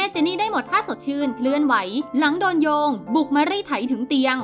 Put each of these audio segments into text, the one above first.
ม่เจนนี่ได้หมดท่าสดชื่นเคลื่อนไหว หลังโดนโยง บุกมารีไถถึงเตียง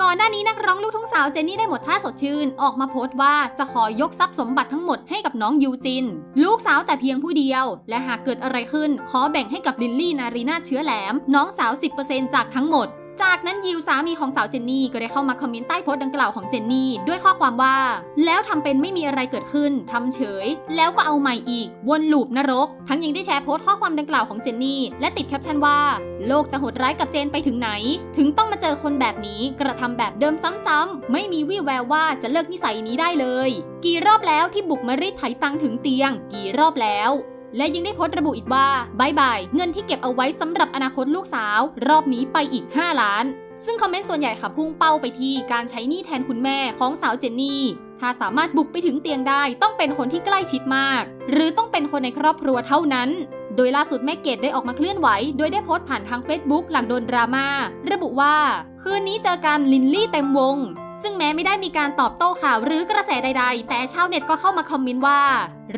ก่อนหน้านี้นักร้องลูกทุ่งสาวเจนนี่ได้หมดท่าสดชื่น ออกมาโพสต์ว่าจะขอยกทรัพย์สมบัติทั้งหมดให้กับน้องยูจิน ลูกสาวแต่เพียงผู้เดียว และหากเกิดอะไรขึ้น ขอแบ่งให้กับลินลี่นารีนาเชื้อแหลม น้องสาว 10%จากทั้งหมด จากนั้นยิวสามีของสาวเจนนี่ก็ได้เข้ามาคอมเมนต์ใต้โพสต์ดังกล่าวของเจนนี่ด้วยข้อความว่า แล้วทำเป็นไม่มีอะไรเกิดขึ้นทำเฉย แล้วก็เอาใหม่อีก วนลูปนรก ทั้งยังได้แชร์โพสต์ข้อความดังกล่าวของเจนนี่ และติดแคปชั่นว่า โลกจะโหดร้ายกับเจนไปถึงไหน ถึงต้องมาเจอคนแบบนี้กระทำแบบเดิมซ้ำๆไม่มีวี่แววว่าจะเลิกนิสัยนี้ได้เลย กี่รอบแล้วที่บุกมารีดไถตังถึงเตียง กี่รอบแล้ว และยังได้โพสต์ระบุอีกว่าบายบายเงินที่เก็บเอาไว้สำหรับอนาคตลูกสาว รอบนี้ไปอีก 5 ล้าน ซึ่งคอมเมนต์ส่วนใหญ่ค่ะพุ่งเป้าไปที่การใช้หนี้แทนคุณแม่ของสาวเจนนี่ถ้าสามารถบุกไปถึงเตียงได้ต้องเป็นคนที่ใกล้ชิดมาก หรือต้องเป็นคนในครอบครัวเท่านั้น โดยล่าสุดแม่เกดได้ออกมาเคลื่อนไหว โดยได้โพสต์ผ่านทาง Facebook หลังโดนดราม่าระบุว่า คืนนี้เจอกันลินลี่เต็มวง ซึ่งแม้ไม่ได้มีการตอบโต้ข่าวหรือกระแสใด ๆ แต่ชาวเน็ตก็เข้ามาคอมเมนต์ว่า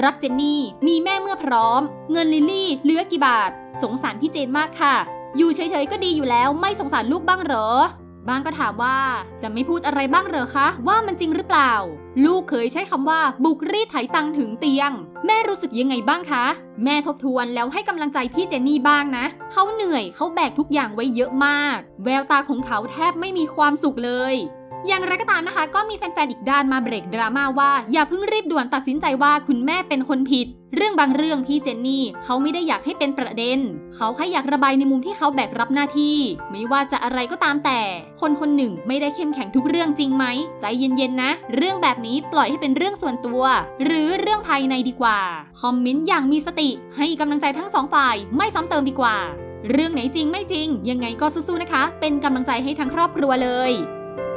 รักเจนนี่มีแม่เมื่อพร้อม เงินลิลลี่เหลือกี่บาท สงสารพี่เจนมากค่ะ อยู่เฉยๆก็ดีอยู่แล้วไม่สงสารลูกบ้างเหรอบางก็ถามว่าจะไม่พูดอะไรบ้างเหรอคะ ว่ามันจริงหรือเปล่า ลูกเคยใช้คำว่าบุกรีดไถตังถึงเตียง แม่รู้สึกยังไงบ้างคะ แม่ทบทวนแล้วให้กำลังใจพี่เจนนี่บ้างนะ เขาเหนื่อยเขาแบกทุกอย่างไว้เยอะมาก แววตาของเขาแทบไม่มีความสุขเลย อย่างไรก็ตามนะคะ ก็มีแฟนๆ อีกด้านมาเบรกดราม่าว่า อย่าเพิ่งรีบด่วนตัดสินใจว่าคุณแม่เป็นคนผิด เรื่องบางเรื่องพี่เจนนี่เขาไม่ได้อยากให้เป็นประเด็น เขาแค่อยากระบายในมุมที่เขาแบกรับหน้าที่ ไม่ว่าจะอะไรก็ตามแต่ คนคนหนึ่งไม่ได้เข้มแข็งทุกเรื่องจริงไหม ใจเย็นๆนะ เรื่องแบบนี้ปล่อยให้เป็นเรื่องส่วนตัว หรือเรื่องภายในดีกว่า คอมเมนต์อย่างมีสติ ให้กำลังใจทั้งสองฝ่ายไม่ซ้ำเติมดีกว่า เรื่องไหนจริงไม่จริง ยังไงก็สู้ๆนะคะ เป็นกำลังใจให้ทั้งครอบครัวเลย